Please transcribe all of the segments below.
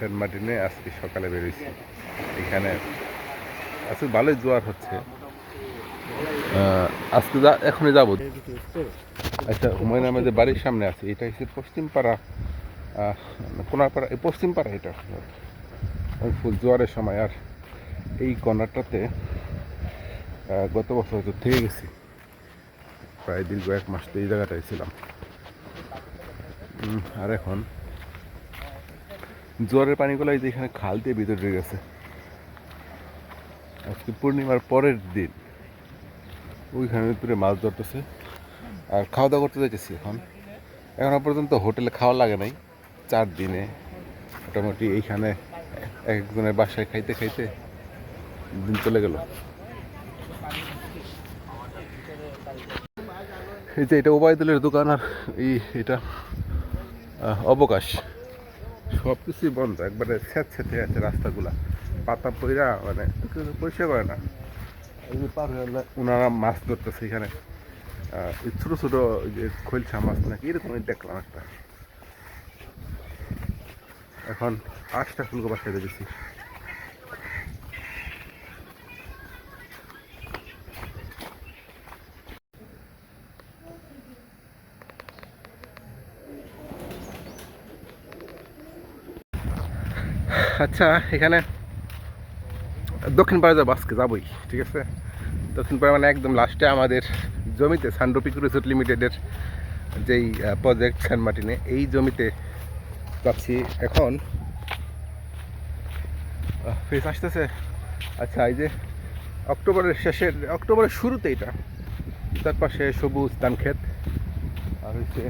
Saint মার্টিনে আজকে সকালে বেরোইছি। এখানে আজকে ভালোই জোয়ার হচ্ছে। আজকে এখনই যাব। আচ্ছা হুমায়ুন আহমেদের বাড়ির সামনে আছে। এটা হচ্ছে পশ্চিম পাড়া কোনাপাড়া এই পশ্চিম পাড়া এটা ফুল জোয়ারের সময়। আর এই কর্নারটাতে গত বছর হয়তো থেকে গেছি। প্রায় দীর্ঘ এক মাস তো এই জায়গাটায় ছিলাম। আর এখন জোয়ারের পানিগুলো এই যে এখানে খাল দিয়ে ভিতরে গেছে। আজকে পূর্ণিমার পরের দিন ওইখানে ভিতরে মাছ ধরতেছে। আর খাওয়া দাওয়া করতে যাইতেছি এখন। এখনও পর্যন্ত হোটেলে খাওয়া লাগে নাই। চার দিনে মোটামুটি এইখানে একজনের বাসায় খাইতে খাইতে দিন চলে গেল। এই যে এটা ওবায়দুলের দোকান আর এই এটা অবকাশ। সব কিছুই বন্ধ, একবারে স্যাঁতস্যাঁতে আছে রাস্তাগুলা। পাতা পইরা মানে পরিষ্কার করে না। পার হয়ে ওনারা মাছ ধরতেছে এখানে। ছোটো ছোটো যে খৈলসা মাছ নাকি, এরকমই দেখলাম একটা। এখন আটটা ফুলকো বাসায় দেখেছি আচ্ছা এখানে দক্ষিণ পাড়া যাব আজকে, যাবোই, ঠিক আছে? দক্ষিণ পাড়া মানে একদম লাস্টে আমাদের জমিতে সানরুপিক রিসোর্ট লিমিটেডের যেই প্রজেক্ট সেন্ট মার্টিনে এই জমিতে যাচ্ছি এখন। ফেস আসতেছে? আচ্ছা এই যে অক্টোবরের শেষের, অক্টোবরের শুরুতে এটা। তার পাশে সবুজ ধান ক্ষেত, আর হচ্ছে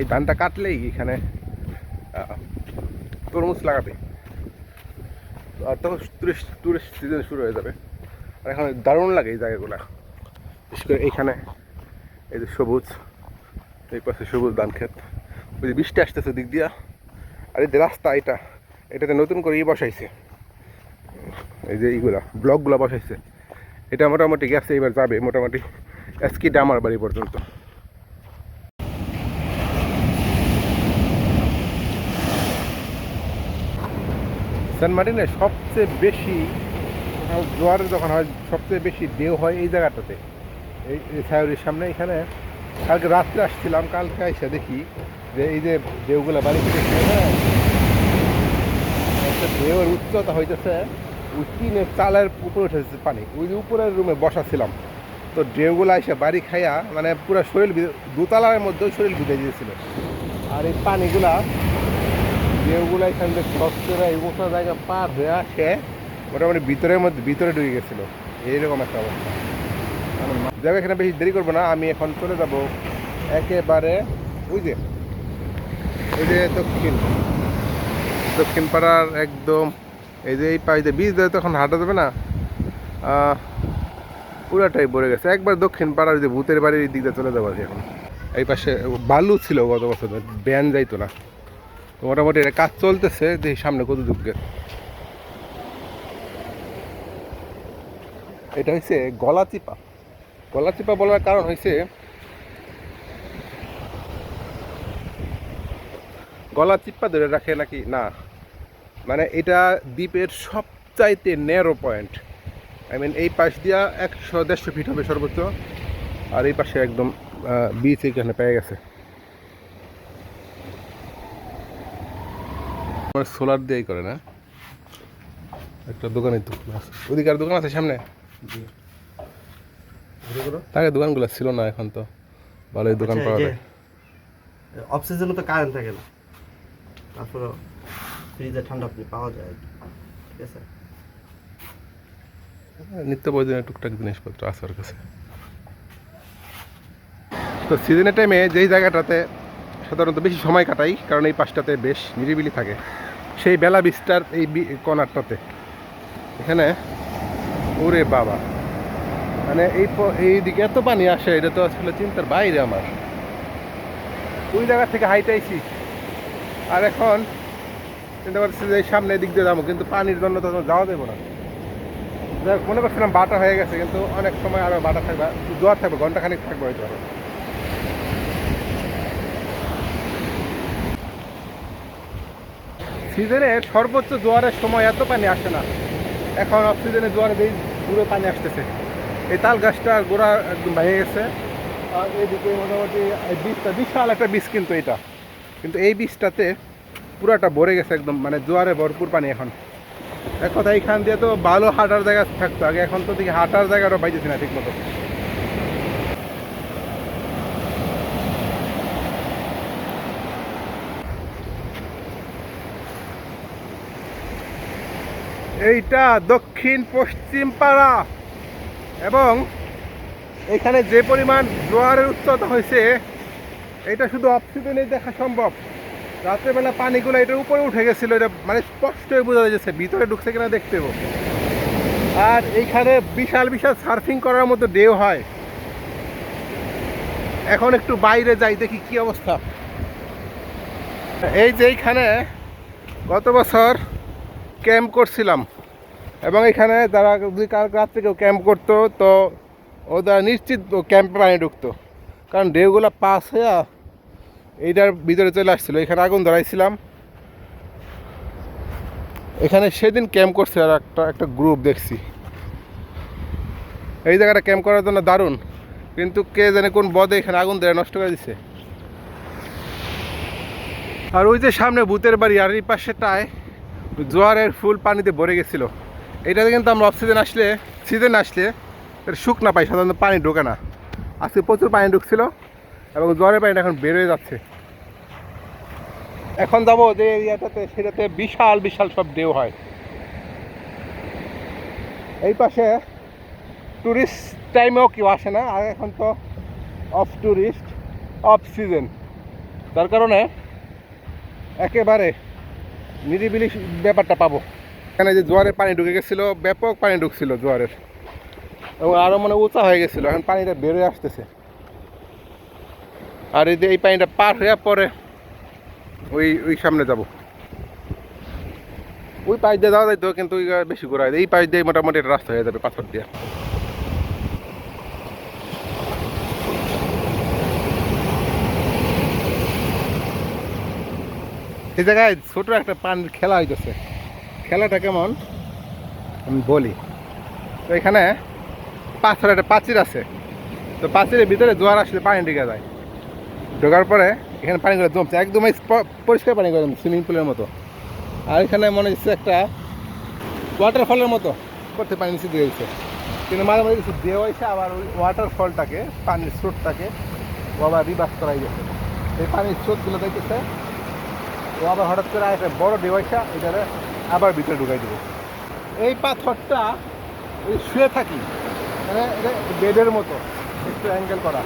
এই ধানটা কাটলেই এখানে তরমুজ লাগাবে। আর তখন টুরিস্ট টুরিস্ট সিজন শুরু হয়ে যাবে। আর এখন দারুণ লাগে এই জায়গাগুলো। বিশেষ করে এইখানে, এই যে সবুজ, এই পাশে সবুজ ধান ক্ষেত। ওই যে বৃষ্টি আসতেছে দিক দিয়া। আর এই যে রাস্তা এটা, এটাতে নতুন করে ই বসাইছে। এই যে এইগুলা, ব্লকগুলো বসাইছে। এটা মোটামুটি গেছে, এবার যাবে মোটামুটি। এসকি ডামার বাড়ি পর্যন্ত। সেন্ট মার্টিনে সবচেয়ে বেশি কোথাও জোয়ার যখন হয়, সবচেয়ে বেশি ঢেউ হয় এই জায়গাটাতে। এই সায়রির সামনে এখানে কালকে রাত্রে আসছিলাম, কালকে এসে দেখি যে এই যে ঢেউগুলো বাড়ি একটা ঢেউয়ের উচ্চতা হইতেছে টিনের চালের উপরে উঠেছে পানি। ওই যে উপরের রুমে বসা ছিলাম। তো ঢেউগুলো এসে বাড়ি খাইয়া মানে পুরো শরীর দোতলার মধ্যেও শরীর ভিজে দিয়েছিল। আর এই পানিগুলা যেগুলো এখান থেকে এই উঁচা জায়গা পার হয়ে আসে, মোটামুটি ভিতরের মধ্যে ভিতরে ঢুকে গেছিল। এইরকম একটা অবস্থা। যাবে এখানে বেশি দেরি করব না, আমি এখন চলে যাব একেবারে যে ওই যে দক্ষিণ। দক্ষিণ পাড়ার একদম এই যে এই যে বীজ দেয় তখন হাঁটা যাবে না। পুরাটাই ভরে গেছে। একবার দক্ষিণ পাড়ার যে ভূতের বাড়ির দিক দিয়ে চলে যাব এখন। এই পাশে বালু ছিল গত বছর, ব্যান যাইতো না। মোটামুটি এটা কাজ চলতেছে, দেখি সামনে কত ঢুকবে এটা হচ্ছে গলা চিপা গলা চিপা বলার কারণ হয়েছে গলা চিপা ধরে রাখে নাকি? না। মানে এটা দ্বীপের সবচাইতে ন্যারো পয়েন্ট আই মিন এই পাশ দিয়া একশো দেড়শো ফিট হবে সর্বোচ্চ, আর এই পাশে একদম বিচ এখানে পেয়ে গেছে। আমার সোলার দিয়েই করে না। একটা দোকানে আছে। ওদিকে আর দোকান আছে সামনে? আগে দোকানগুলো ছিল না এখন তো। ভালোই দোকান পাওয়া যায়। অফ সিজনে তো কারেন্ট থাকে না। তারপরে ফ্রিজে ঠান্ডা পানি পাওয়া যায়। ঠিক আছে? নিত্য প্রয়োজনীয় টুকটাক জিনিসপত্র আছে ওর কাছে। তো সিজনের টাইমে যেই জায়গাটাতে সাধারণত বেশি সময় কাটাই কারণ এই পাশটাতে বেশ নিরিবিলি থাকে। সেই বেলা বিস্তার এই কর্নারটাতে। এখানে, ওরে বাবা। মানে এই এই দিকে এত পানি আসে, এটা তো আসলে চিন্তার বাইরে আমার। ওই জায়গা থেকে হাইটাইছি। আর এখন চিন্তা করছি যে এই সামনের দিক দিয়ে যাব, কিন্তু পানির জন্য তো যাওয়া দেবো না। মনে করছিলাম বাটা হয়ে গেছে, কিন্তু অনেক সময় আরও বাটা থাকবে জোয়ার থাকবে ঘণ্টা খানিক থাকবে হয়তো। আরও সিজনের সর্বোচ্চ জোয়ারের সময় এত পানি আসে না। এখন অফ সিজনে জোয়ারে বেশ পুরো পানি আসতেছে। এই তাল গাছটার গোড়া একদম ভেঙে গেছে। আর এদিকে মোটামুটি বীজটা বিশাল একটা বীজ কিন্তু এটা। কিন্তু এই বীজটাতে পুরাটা ভরে গেছে একদম মানে জোয়ারে ভরপুর পানি এখন। এক কথা এইখান দিয়ে তো ভালো হাঁটার জায়গা থাকতো। আগে এখন তো দেখি হাঁটার জায়গাটাও পাইতেছি না ঠিক মতো এইটা দক্ষিণ পশ্চিম পাড়া। এবং এখানে যে পরিমাণ জোয়ারের উচ্চতা হয়েছে এটা শুধু অক্সিজেনে দেখা সম্ভব। রাত্রেবেলা পানিগুলো এটার উপরে উঠে গেছিল, এটা মানে স্পষ্টই বোঝা যাচ্ছে, ভিতরে ঢুকছে কিনা দেখতে। আর এইখানে বিশাল বিশাল সার্ফিং করার মতো ডেও হয়। এখন একটু বাইরে যাই, দেখি কি অবস্থা। এই যে এইখানে গত বছর ক্যাম্প করছিলাম। এবং এখানে যারা যদি কাল রাত্রে কেউ ক্যাম্প করতো, তো ওরা নিশ্চিত ক্যাম্পে পানি ঢুকতো। কারণ ঢেউগুলো পাস হয়ে এইটার ভিতরে চলে আসছিল। এখানে আগুন ধরাইছিলাম। এখানে সেদিন ক্যাম্প করছে আর একটা একটা গ্রুপ দেখছি। এই জায়গাটা ক্যাম্প করার জন্য দারুণ। কিন্তু কে জানে কোন বদে এখানে আগুন ধরে নষ্ট করে দিছে। আর ওই যে সামনে ভূতের বাড়ি, আর এই পাশেটায় জোয়ারের ফুল পানিতে ভরে গেছিল। এটাতে কিন্তু আমরা অফ সিজন আসলে সিজন আসলে এর শুকনা পাই সাধারণত পানি ঢোকে না। আজকে প্রচুর পানি ঢুকছিল এবং জোয়ারের পানিটা এখন বের হয়ে যাচ্ছে। এখন যাব যে এরিয়াটাতে, সেটাতে বিশাল বিশাল সব ঢেউ হয়। এই পাশে টুরিস্ট টাইমেও কেউ আসে না, আর এখন তো অফ টুরিস্ট অফ সিজন তার কারণে একেবারে নিরিবিলি ব্যাপারটা পাবো। এখানে যে জোয়ারের পানি ঢুকে গেছিল, ব্যাপক পানি ঢুকছিল জোয়ারের। এবং আরও মানে উঁচা হয়ে গেছিল, এখন পানিটা বেরোয় আসতেছে। আর এই যে এই পানিটা পার হয়ে পরে ওই ওই সামনে যাব। ওই পাশ দিয়ে যাওয়া যাইতো, কিন্তু বেশি ঘোরা এই পাশ দিয়ে মোটামুটি রাস্তা হয়ে যাবে পাথর দিয়ে। এই জায়গায় ছোট একটা পানির খেলা হইতেছে। খেলাটা কেমন? আমি বলি। তো এখানে পাথর একটা প্রাচীর আছে। তো প্রাচীরের ভিতরে জোয়ার আসলে পানি ঢুকে যায়। ঢোকার পরে এখানে পানিগুলো জমছে একদম পরিষ্কার পানি করে সুইমিং পুলের মতো। আর এখানে মনে হচ্ছে একটা ওয়াটারফলের মতো করতে পানি নিচে দিয়ে দিচ্ছে। কিন্তু মাঝে মাঝে কিছু দেওয়া হয়েছে আবার ওই ওয়াটারফলটাকে পানির স্রোতটাকে ও আবার রিভার্স করাই গেছে এই পানির স্রোতগুলো দেখতেছে, ও আবার হঠাৎ করে আর একটা বড় দেওয়াইসা এটারে আবার ভিতরে ঢুকাই দেবো। এই পাথরটা শুয়ে থাকি মানে এটা বেডের মতো, একটু অ্যাঙ্গেল করা।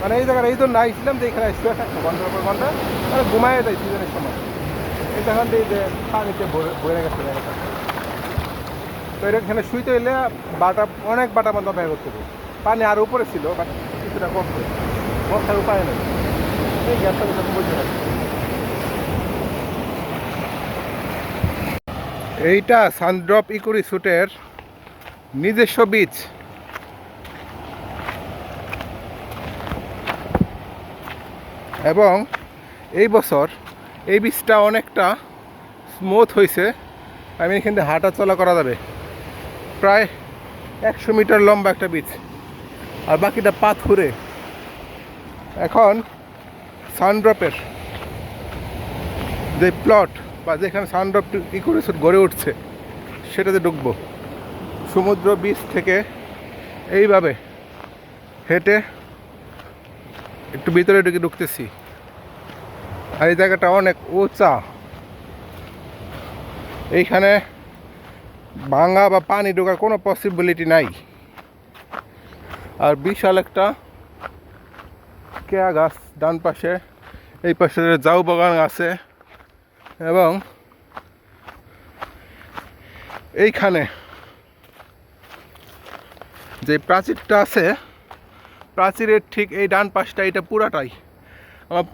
মানে এই জায়গায় এই জন্য আইছিলাম যে এখানে শুয়ে থাকতো ঘণ্টার পর ঘণ্টা মানে ঘুমায় যায় সিজনের সময়। এই তখন এই যে পানিতে ভরে গেছে জায়গাটা। তো এখানে শুইতে হইলে বাটা, অনেক বাটা মতো ব্যয় করতে হবে। পানি আর উপরে ছিল বাট কিছুটা কমছে। বসার উপায় নেই। এই গ্যাসটা যখন বলতে এইটা সানড্রপ ইকুরি স্যুটের নিজস্ব বীজ। এবং এই বছর এই বীজটা অনেকটা স্মুথ হয়েছে আমি এখান থেকে হাঁটা চলা করা যাবে। প্রায় একশো মিটার লম্বা একটা বীজ। আর বাকিটা পাথুরে এখন সানড্রপের যে প্লট বা যেখানে সানড্রপ ইকুরি স্যুট গড়ে উঠছে, সেটাতে ঢুকবো। সমুদ্র বীচ থেকে এইভাবে হেঁটে একটু ভিতরে ঢুকে ঢুকতেছি। আর এই জায়গাটা অনেক উঁচা। এইখানে ভাঙা বা পানি ঢোকার কোনো পসিবিলিটি নাই। আর বিশাল একটা কেয়া গাছ ডান পাশে, এই পাশে জাউ বাগান আছে। এবং এইখানে যে প্রাচীরটা আছে, প্রাচীরের ঠিক এই ডান পাশটা, এটা পুরাটাই। আমার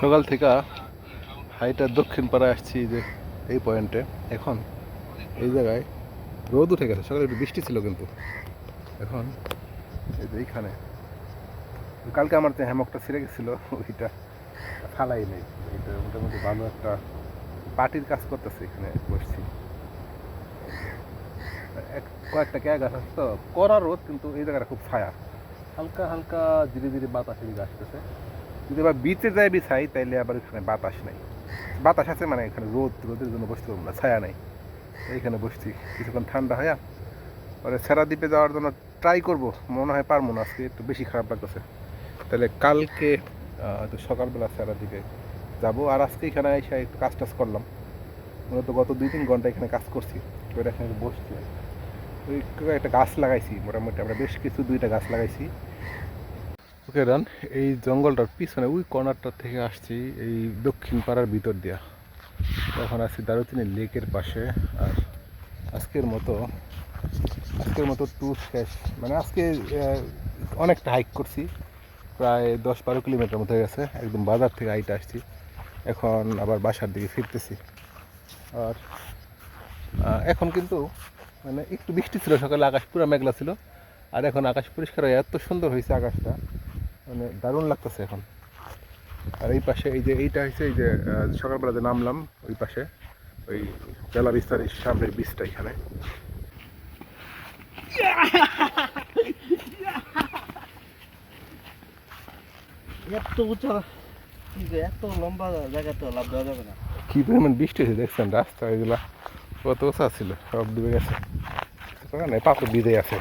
সকাল থেকে হাইটা দক্ষিণ পাড়ায় আসছি যে এই পয়েন্টে। এখন এই জায়গায় রোদ উঠে গেছে, সকালে একটু বৃষ্টি ছিল কিন্তু। এখন এই যে এইখানে। কালকে আমার যে হ্যামকটা ছিঁড়ে গেছিল, ওইটা ফালাই নেই। এটা মোটামুটি ভালো একটা পার্টির কাজ করতেছে এখানে বসছি। কয়েকটা ক্যা গাছ আছে, তো করা রোদ, কিন্তু এই জায়গাটা খুব ছায়া। হালকা হালকা ধীরে ধীরে বাতাস এদিকে আসতেছে। যদি আবার বিচে যায় বিছাই, তাইলে আবার এখানে বাতাস নাই। বাতাস আছে মানে এখানে রোদ, রোদের জন্য বসতে পারব না, ছায়া নাই। এইখানে বসছি, কিছুক্ষণ ঠান্ডা হয়ে পরে সেরা দ্বীপে যাওয়ার জন্য ট্রাই করব। মনে হয় পারব না আজকে, একটু বেশি খারাপ লাগতেছে। তাহলে কালকে একটু সকালবেলা সেরা দিকে যাব। আর আজকে এখানে এসে একটু কাজ টাজ করলাম। মূলত গত দুই তিন ঘণ্টা এখানে কাজ করছি। এবার এখানে বসছি। ওই একটা গাছ লাগাইছি, মোটামুটি আমরা বেশ কিছু দুইটা গাছ লাগাইছি। ওকে রান এই জঙ্গলটার পিছনে ওই কর্নারটা থেকে আসছি, এই দক্ষিণ পাড়ার ভিতর দিয়া। তখন আসছি দারুচিনি লেকের পাশে। আর আজকের মতো আজকের মতো ট্যুর শেষ। মানে আজকে অনেকটা হাইক করছি। প্রায় দশ বারো কিলোমিটার মতো গেছে। একদম বাজার থেকে হাইটে আসছি। এখন আবার বাসার দিকে ফিরতেছি। আর এখন কিন্তু মানে একটু বৃষ্টি ছিল, সকালে আকাশ পুরো মেঘলা ছিল। আর এখন আকাশ পরিষ্কার হয়ে এত সুন্দর হয়েছে আকাশটা। মানে দারুণ লাগতেছে এখন। আর এই পাশে এই যে এইটা হয়েছে, এই যে সকালবেলা যে নামলাম, ওই পাশে ওই বেলা বিস্তারের সামনের বীজটা এখানে। এত উঁচা কি এত লম্বা জায়গা লাভ দেওয়া যাবে না। কি পরিমাণ বৃষ্টি হয়েছে দেখছেন? রাস্তা এগুলা কত উঁচা ছিল সব ডুবে গেছে। পাথর বিদে আছে।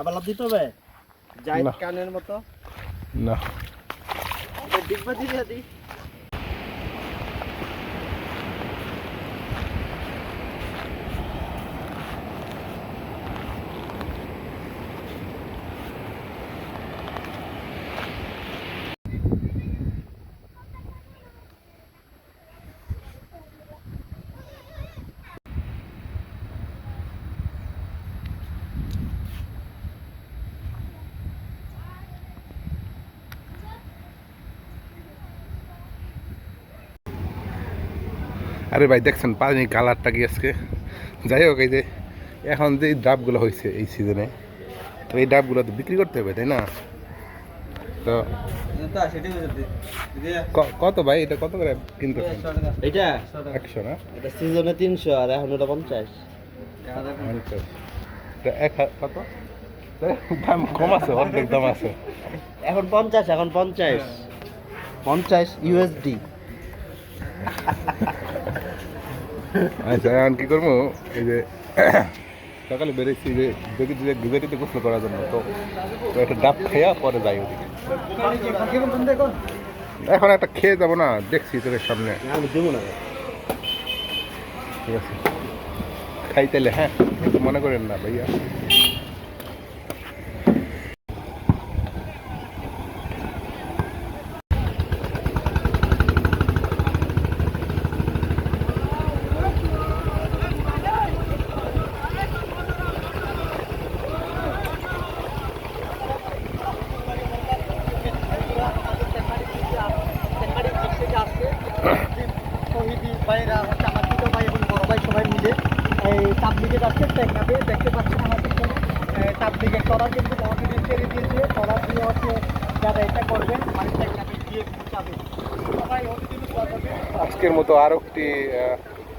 আবার লাভ দিতে হবে? যাই। কানের মতো? না। ডিগবা দিয়ে দিই। আরে ভাই দেখছেন পানি কালারটা কি আজকে? যাই হোক এই যে এখন যে ডাবগুলো হয়েছে এই সিজনে তো এই ডাবগুলো তো বিক্রি করতে হবে তাই না? তো ক- কত ভাই? এটা কত করে কিনতে এইটা একশো না? এটা সিজনে তিনশো আর এখন ওটা পঞ্চাশ। পঞ্চাশ। এটা এক কত? দাম কম আছে অর্ধেক দাম আছে। এখন পঞ্চাশ এখন পঞ্চাশ। পঞ্চাশ ইউএসডি আচ্ছা এখন কী করব এই যে সকালে বেরিয়েছি যে দেখি যে গুজারিতে গোসল করার জন্য তো একটা ডাব খেয়া পরে যাই ওদিকে। এখন একটা খেয়ে যাব না দেখছি তোদের সামনে। আমি ঠিক আছে। খাই তাহলে হ্যাঁ মনে করেন না ভাইয়া শহীদি ভাইরা হচ্ছে আমার ছোটো ভাই এবং বড় ভাই সবাই মিলে এই তাবলিগে যাচ্ছে টেকনাফে দেখতে পাচ্ছেন আমাদের কোনো তাবলিগে চড়া কিন্তু অলরেডি ছেড়ে দিয়েছে চড়া দিয়ে হচ্ছে যারা এটা করবেন মানে টেকনাফে গিয়ে যাবে সবাই অলরেডি দোয়া করবেন আজকের মতো আরও একটি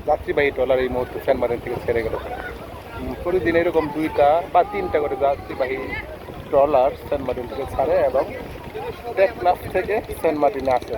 যাত্রীবাহী ট্রলার এই মুহূর্তে সেন্ট মার্টিন থেকে ছেড়ে গেল। প্রতিদিন এরকম দুইটা বা তিনটা করে যাত্রীবাহী ট্রলার সেন্ট মার্টিন থেকে ছাড়ে এবং টেকনাফ থেকে সেন্ট মার্টিনে আসে।